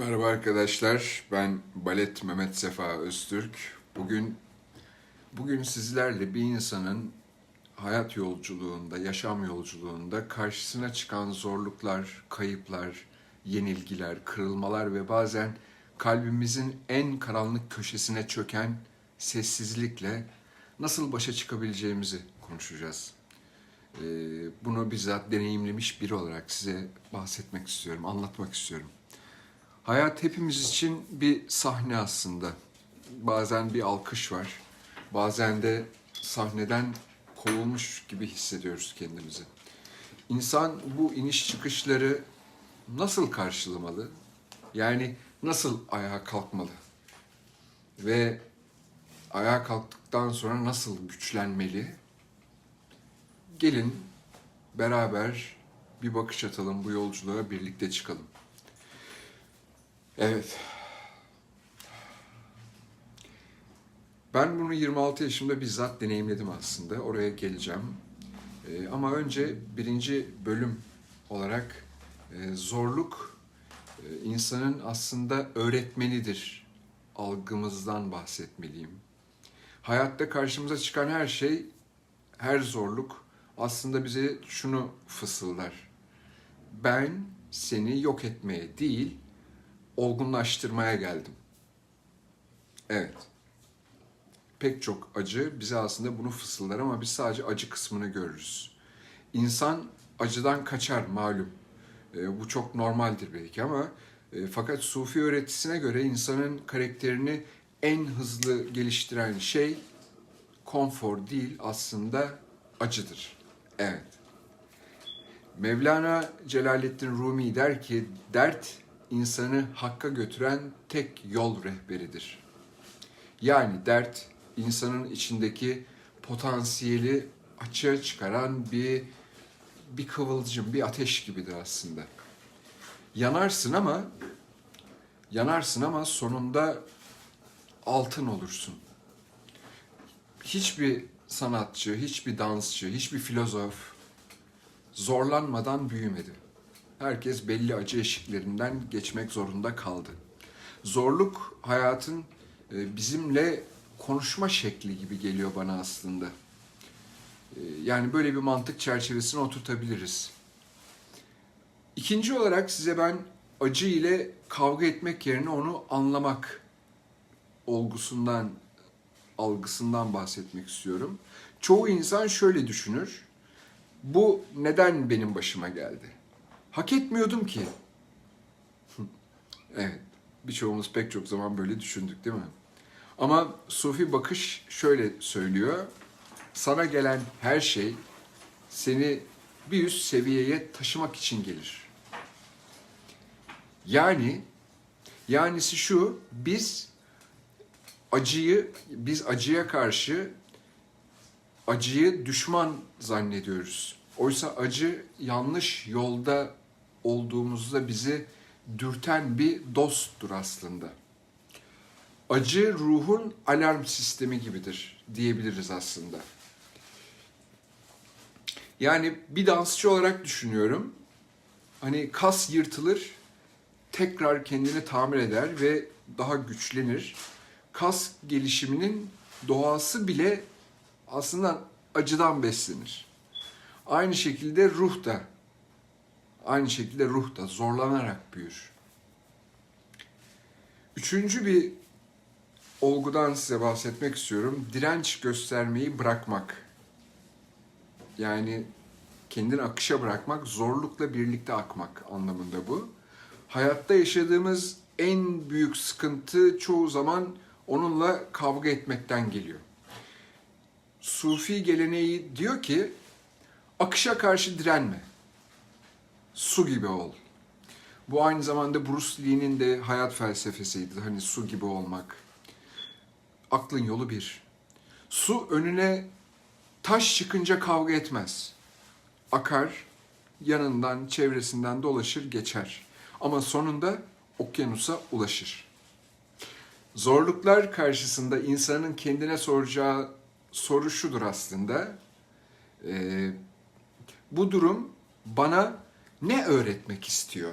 Merhaba arkadaşlar. Ben Balet Mehmet Sefa Öztürk. Bugün bugün sizlerle bir insanın hayat yolculuğunda, yaşam yolculuğunda karşısına çıkan zorluklar, kayıplar, yenilgiler, kırılmalar ve bazen kalbimizin en karanlık köşesine çöken sessizlikle nasıl başa çıkabileceğimizi konuşacağız. Ee, Bunu bizzat deneyimlemiş biri olarak size bahsetmek istiyorum, anlatmak istiyorum. Hayat hepimiz için bir sahne aslında. Bazen bir alkış var. Bazen de sahneden kovulmuş gibi hissediyoruz kendimizi. İnsan bu iniş çıkışları nasıl karşılamalı? Yani nasıl ayağa kalkmalı? Ve ayağa kalktıktan sonra nasıl güçlenmeli? Gelin beraber bir bakış atalım bu yolculuğa birlikte çıkalım. Evet. Ben bunu 26 yaşımda bizzat deneyimledim aslında. Oraya geleceğim. Ee, ama önce birinci bölüm olarak e, zorluk e, insanın aslında öğretmenidir algımızdan bahsetmeliyim. Hayatta karşımıza çıkan her şey, her zorluk aslında bize şunu fısıldar. Ben seni yok etmeye değil, olgunlaştırmaya geldim. Evet. Pek çok acı bize aslında bunu fısıldar ama biz sadece acı kısmını görürüz. İnsan acıdan kaçar malum. E, bu çok normaldir belki ama e, fakat Sufi öğretisine göre insanın karakterini en hızlı geliştiren şey konfor değil aslında acıdır. Evet. Mevlana Celaleddin Rumi der ki dert insanı hakka götüren tek yol rehberidir. Yani dert insanın içindeki potansiyeli açığa çıkaran bir bir kıvılcım, bir ateş gibidir aslında. Yanarsın ama yanarsın ama sonunda altın olursun. Hiçbir sanatçı, hiçbir dansçı, hiçbir filozof zorlanmadan büyümedi. Herkes belli acı eşiklerinden geçmek zorunda kaldı. Zorluk hayatın e, bizimle konuşma şekli gibi geliyor bana aslında. E, Yani böyle bir mantık çerçevesine oturtabiliriz. İkinci olarak size ben acı ile kavga etmek yerine onu anlamak olgusundan, algısından bahsetmek istiyorum. Çoğu insan şöyle düşünür. Bu neden benim başıma geldi? Hak etmiyordum ki. evet, birçoğumuz pek çok zaman böyle düşündük değil mi? Ama Sufi bakış şöyle söylüyor. Sana gelen her şey seni bir üst seviyeye taşımak için gelir. Yani yanisi şu, biz acıyı, biz acıya karşı acıyı düşman zannediyoruz. Oysa acı yanlış yolda olduğumuzda bizi dürten bir dosttur aslında. Acı ruhun alarm sistemi gibidir diyebiliriz aslında. Yani bir dansçı olarak düşünüyorum. Hani kas yırtılır, tekrar kendini tamir eder ve daha güçlenir. Kas gelişiminin doğası bile aslında acıdan beslenir. Aynı şekilde ruh da aynı şekilde ruh da zorlanarak büyür. Üçüncü bir olgudan size bahsetmek istiyorum. Direnç göstermeyi bırakmak. Yani kendini akışa bırakmak, zorlukla birlikte akmak anlamında bu. Hayatta yaşadığımız en büyük sıkıntı çoğu zaman onunla kavga etmekten geliyor. Sufi geleneği diyor ki akışa karşı direnme. Su gibi ol. Bu aynı zamanda Bruce Lee'nin de hayat felsefesiydi. Hani su gibi olmak. Aklın yolu bir. Su önüne taş çıkınca kavga etmez. Akar, yanından, çevresinden dolaşır, geçer. Ama sonunda okyanusa ulaşır. Zorluklar karşısında insanın kendine soracağı soru şudur aslında. Ee, bu durum bana ne öğretmek istiyor?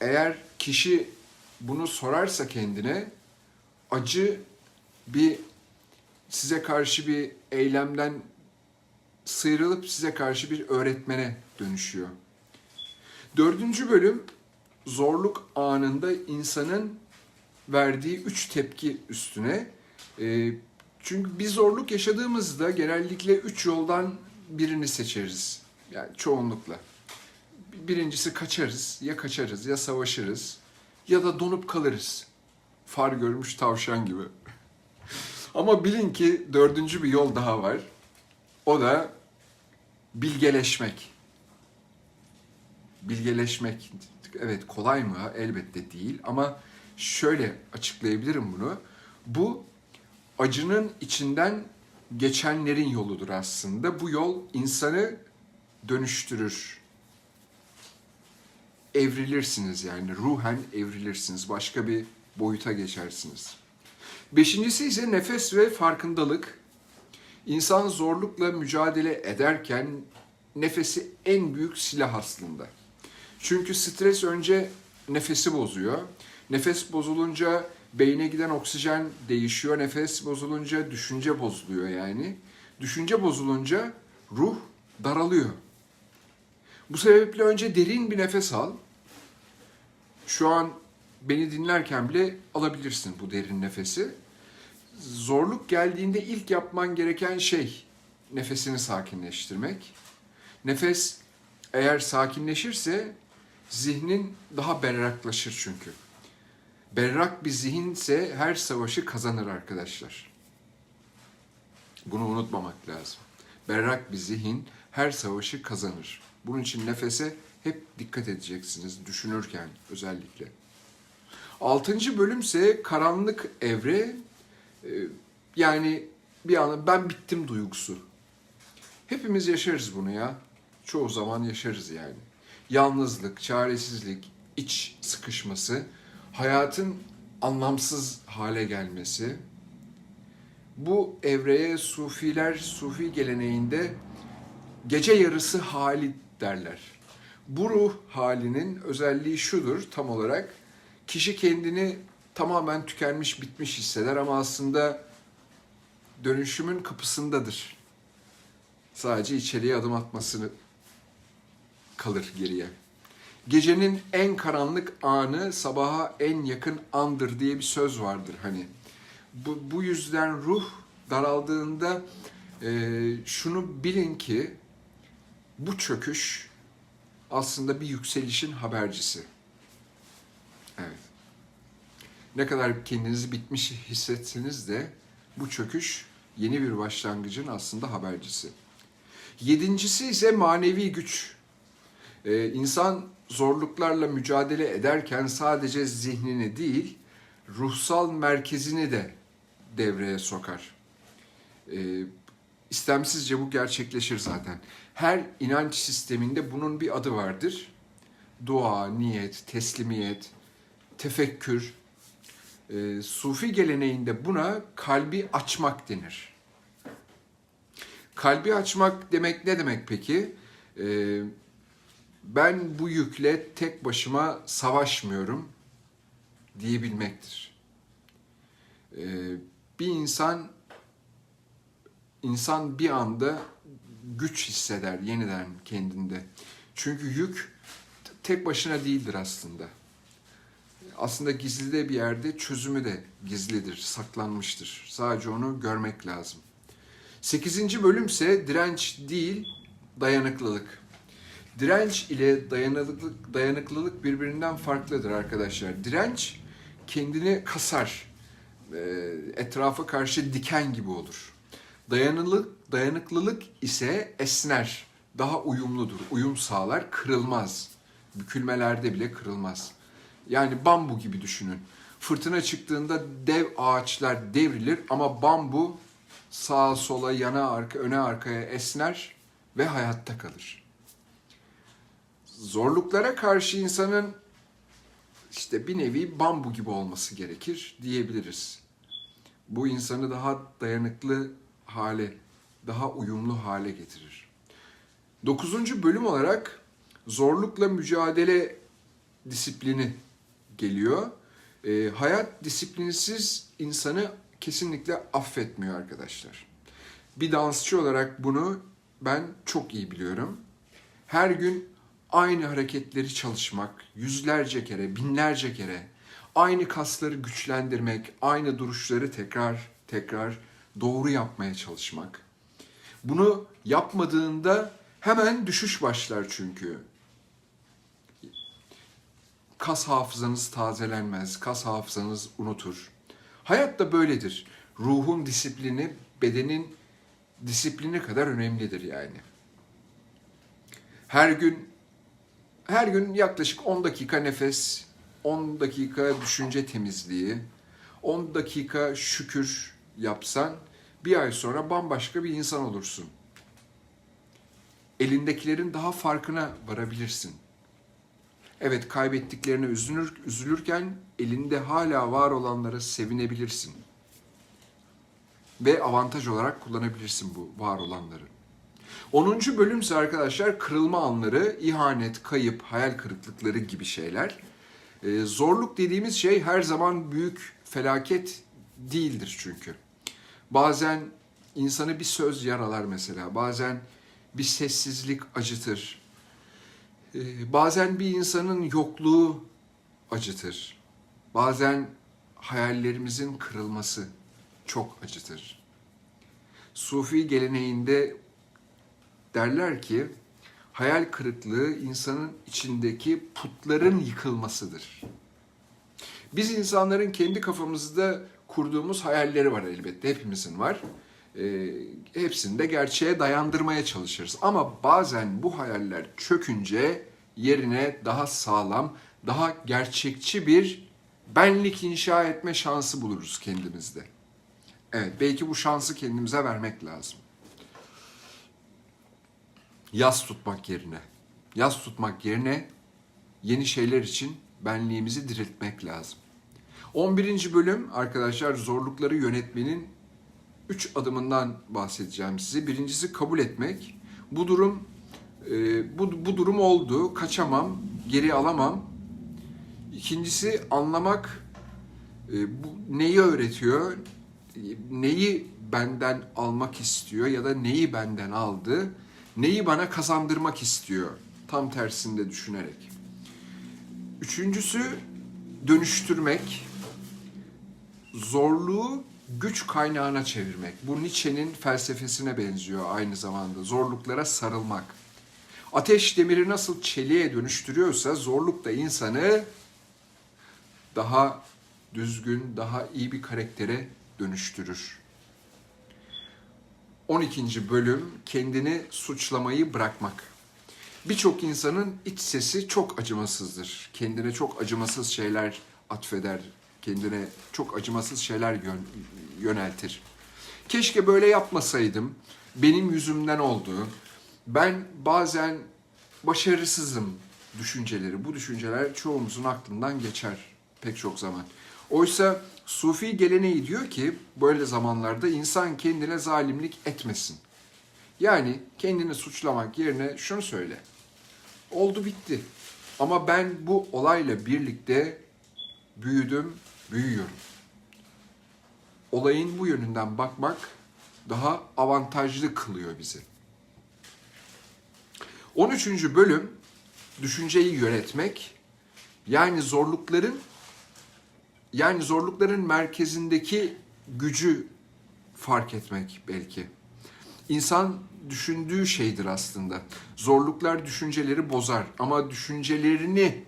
Eğer kişi bunu sorarsa kendine acı bir size karşı bir eylemden sıyrılıp size karşı bir öğretmene dönüşüyor. Dördüncü bölüm zorluk anında insanın verdiği üç tepki üstüne. Ee, çünkü bir zorluk yaşadığımızda genellikle üç yoldan birini seçeriz. Yani çoğunlukla. Birincisi kaçarız, ya kaçarız ya savaşırız ya da donup kalırız. Far görmüş tavşan gibi. Ama bilin ki dördüncü bir yol daha var. O da bilgeleşmek. Bilgeleşmek, evet kolay mı? Elbette değil ama şöyle açıklayabilirim bunu. Bu acının içinden geçenlerin yoludur aslında. Bu yol insanı dönüştürür. Evrilirsiniz yani ruhen evrilirsiniz. Başka bir boyuta geçersiniz. Beşincisi ise nefes ve farkındalık. İnsan zorlukla mücadele ederken nefesi en büyük silah aslında. Çünkü stres önce nefesi bozuyor. Nefes bozulunca beyne giden oksijen değişiyor. Nefes bozulunca düşünce bozuluyor yani. Düşünce bozulunca ruh daralıyor. Bu sebeple önce derin bir nefes al. Şu an beni dinlerken bile alabilirsin bu derin nefesi. Zorluk geldiğinde ilk yapman gereken şey nefesini sakinleştirmek. Nefes eğer sakinleşirse zihnin daha berraklaşır çünkü. Berrak bir zihinse her savaşı kazanır arkadaşlar. Bunu unutmamak lazım. Berrak bir zihin her savaşı kazanır. Bunun için nefese hep dikkat edeceksiniz düşünürken özellikle. Altıncı bölümse karanlık evre e, yani bir an ben bittim duygusu. Hepimiz yaşarız bunu ya. Çoğu zaman yaşarız yani. Yalnızlık, çaresizlik, iç sıkışması, hayatın anlamsız hale gelmesi. Bu evreye sufiler, sufi geleneğinde gece yarısı hali derler. Bu ruh halinin özelliği şudur tam olarak. Kişi kendini tamamen tükenmiş, bitmiş hisseder ama aslında dönüşümün kapısındadır. Sadece içeriye adım atmasını kalır geriye. Gecenin en karanlık anı sabaha en yakın andır diye bir söz vardır hani. Bu, bu yüzden ruh daraldığında e, şunu bilin ki bu çöküş aslında bir yükselişin habercisi. Evet. Ne kadar kendinizi bitmiş hissetseniz de bu çöküş yeni bir başlangıcın aslında habercisi. Yedincisi ise manevi güç. Ee, insan zorluklarla mücadele ederken sadece zihnini değil, ruhsal merkezini de devreye sokar. Ee, istemsizce bu gerçekleşir zaten. Her inanç sisteminde bunun bir adı vardır. Dua, niyet, teslimiyet, tefekkür. Ee, Sufi geleneğinde buna kalbi açmak denir. Kalbi açmak demek ne demek peki? Ee, ben bu yükle tek başıma savaşmıyorum diyebilmektir. Ee, bir insan insan bir anda güç hisseder yeniden kendinde. Çünkü yük tek başına değildir aslında. Aslında gizli de bir yerde çözümü de gizlidir, saklanmıştır. Sadece onu görmek lazım. Sekizinci bölümse direnç değil, dayanıklılık. Direnç ile dayanıklılık, dayanıklılık birbirinden farklıdır arkadaşlar. Direnç kendini kasar, etrafa karşı diken gibi olur. Dayanıklılık, dayanıklılık ise esner, daha uyumludur, uyum sağlar, kırılmaz. Bükülmelerde bile kırılmaz. Yani bambu gibi düşünün. Fırtına çıktığında dev ağaçlar devrilir ama bambu sağa sola, yana arka, öne arkaya esner ve hayatta kalır. Zorluklara karşı insanın işte bir nevi bambu gibi olması gerekir diyebiliriz. Bu insanı daha dayanıklı hale, daha uyumlu hale getirir. Dokuzuncu bölüm olarak zorlukla mücadele disiplini geliyor. E, hayat disiplinsiz insanı kesinlikle affetmiyor arkadaşlar. Bir dansçı olarak bunu ben çok iyi biliyorum. Her gün aynı hareketleri çalışmak, yüzlerce kere, binlerce kere, aynı kasları güçlendirmek, aynı duruşları tekrar tekrar doğru yapmaya çalışmak. Bunu yapmadığında hemen düşüş başlar çünkü. Kas hafızanız tazelenmez, kas hafızanız unutur. Hayat da böyledir. Ruhun disiplini, bedenin disiplini kadar önemlidir yani. Her gün her gün yaklaşık 10 dakika nefes, 10 dakika düşünce temizliği, 10 dakika şükür yapsan bir ay sonra bambaşka bir insan olursun. Elindekilerin daha farkına varabilirsin. Evet kaybettiklerine üzülür, üzülürken elinde hala var olanlara sevinebilirsin. Ve avantaj olarak kullanabilirsin bu var olanları. 10. bölümse arkadaşlar kırılma anları, ihanet, kayıp, hayal kırıklıkları gibi şeyler. Ee, zorluk dediğimiz şey her zaman büyük felaket değildir çünkü. Bazen insanı bir söz yaralar mesela, bazen bir sessizlik acıtır. Ee, bazen bir insanın yokluğu acıtır. Bazen hayallerimizin kırılması çok acıtır. Sufi geleneğinde derler ki hayal kırıklığı insanın içindeki putların yıkılmasıdır. Biz insanların kendi kafamızda kurduğumuz hayalleri var elbette hepimizin var. E, hepsini de gerçeğe dayandırmaya çalışırız. Ama bazen bu hayaller çökünce yerine daha sağlam, daha gerçekçi bir benlik inşa etme şansı buluruz kendimizde. Evet, belki bu şansı kendimize vermek lazım. Yas tutmak yerine, yas tutmak yerine yeni şeyler için benliğimizi diriltmek lazım. 11. bölüm arkadaşlar zorlukları yönetmenin 3 adımından bahsedeceğim size. Birincisi kabul etmek. Bu durum e, bu, bu durum oldu. Kaçamam, geri alamam. İkincisi anlamak e, bu neyi öğretiyor, neyi benden almak istiyor ya da neyi benden aldı, neyi bana kazandırmak istiyor. Tam tersinde düşünerek. Üçüncüsü dönüştürmek, zorluğu güç kaynağına çevirmek. Bu Nietzsche'nin felsefesine benziyor aynı zamanda. Zorluklara sarılmak. Ateş demiri nasıl çeliğe dönüştürüyorsa zorluk da insanı daha düzgün, daha iyi bir karaktere dönüştürür. 12. bölüm kendini suçlamayı bırakmak. Birçok insanın iç sesi çok acımasızdır. Kendine çok acımasız şeyler atfeder. Kendine çok acımasız şeyler yöneltir. Keşke böyle yapmasaydım. Benim yüzümden oldu. Ben bazen başarısızım düşünceleri. Bu düşünceler çoğumuzun aklından geçer pek çok zaman. Oysa Sufi geleneği diyor ki böyle zamanlarda insan kendine zalimlik etmesin. Yani kendini suçlamak yerine şunu söyle. Oldu bitti. Ama ben bu olayla birlikte büyüdüm, büyüyorum. Olayın bu yönünden bakmak daha avantajlı kılıyor bizi. 13. bölüm düşünceyi yönetmek yani zorlukların yani zorlukların merkezindeki gücü fark etmek belki. İnsan düşündüğü şeydir aslında. Zorluklar düşünceleri bozar ama düşüncelerini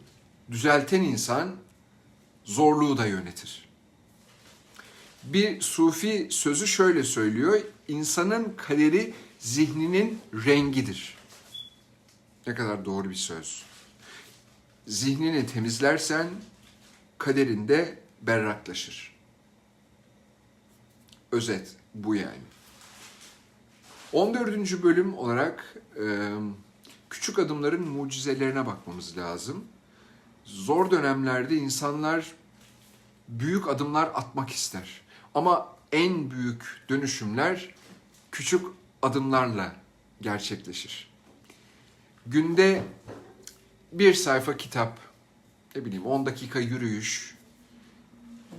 düzelten insan zorluğu da yönetir. Bir sufi sözü şöyle söylüyor. İnsanın kaderi zihninin rengidir. Ne kadar doğru bir söz. Zihnini temizlersen kaderinde berraklaşır. Özet bu yani. 14. bölüm olarak küçük adımların mucizelerine bakmamız lazım. Zor dönemlerde insanlar büyük adımlar atmak ister. Ama en büyük dönüşümler küçük adımlarla gerçekleşir. Günde bir sayfa kitap, ne bileyim 10 dakika yürüyüş,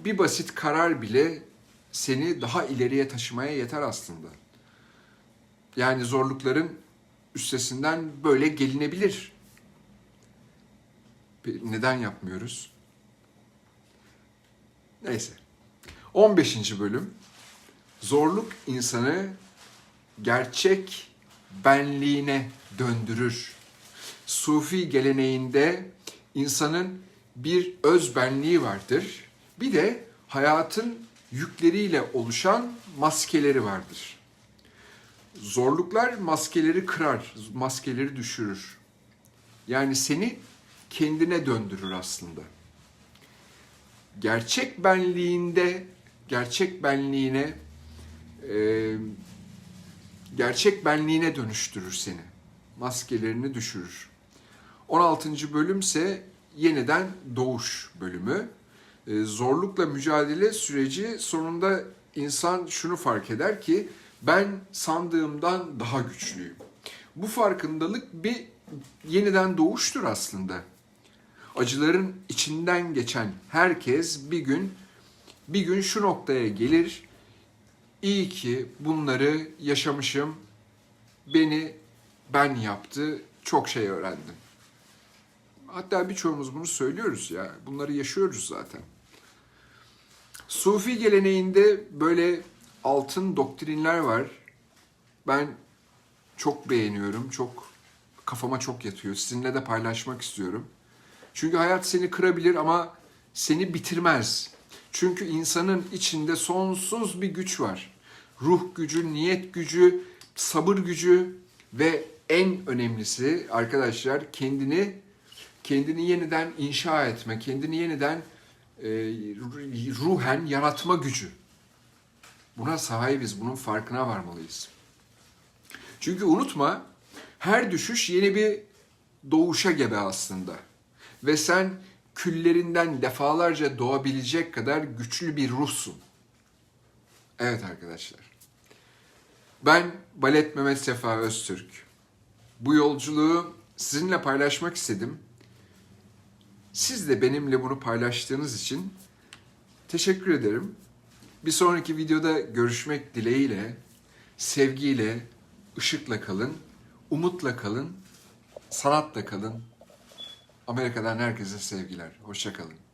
bir basit karar bile seni daha ileriye taşımaya yeter aslında. Yani zorlukların üstesinden böyle gelinebilir. Neden yapmıyoruz? Neyse. 15. bölüm. Zorluk insanı gerçek benliğine döndürür. Sufi geleneğinde insanın bir öz benliği vardır. Bir de hayatın yükleriyle oluşan maskeleri vardır. Zorluklar maskeleri kırar, maskeleri düşürür. Yani seni kendine döndürür aslında. Gerçek benliğinde, gerçek benliğine, e, gerçek benliğine dönüştürür seni. Maskelerini düşürür. 16. bölümse yeniden doğuş bölümü. E, zorlukla mücadele süreci sonunda insan şunu fark eder ki ben sandığımdan daha güçlüyüm. Bu farkındalık bir yeniden doğuştur aslında. Acıların içinden geçen herkes bir gün bir gün şu noktaya gelir. İyi ki bunları yaşamışım. Beni ben yaptı. Çok şey öğrendim. Hatta birçoğumuz bunu söylüyoruz ya. Bunları yaşıyoruz zaten. Sufi geleneğinde böyle altın doktrinler var. Ben çok beğeniyorum. Çok kafama çok yatıyor. Sizinle de paylaşmak istiyorum. Çünkü hayat seni kırabilir ama seni bitirmez. Çünkü insanın içinde sonsuz bir güç var. Ruh gücü, niyet gücü, sabır gücü ve en önemlisi arkadaşlar kendini kendini yeniden inşa etme, kendini yeniden e, ruhen yaratma gücü. Buna sahibiz, bunun farkına varmalıyız. Çünkü unutma, her düşüş yeni bir doğuşa gebe aslında. Ve sen küllerinden defalarca doğabilecek kadar güçlü bir ruhsun. Evet arkadaşlar. Ben Balet Mehmet Sefa Öztürk. Bu yolculuğu sizinle paylaşmak istedim. Siz de benimle bunu paylaştığınız için teşekkür ederim. Bir sonraki videoda görüşmek dileğiyle, sevgiyle, ışıkla kalın, umutla kalın, sanatla kalın. Amerika'dan herkese sevgiler. Hoşça kalın.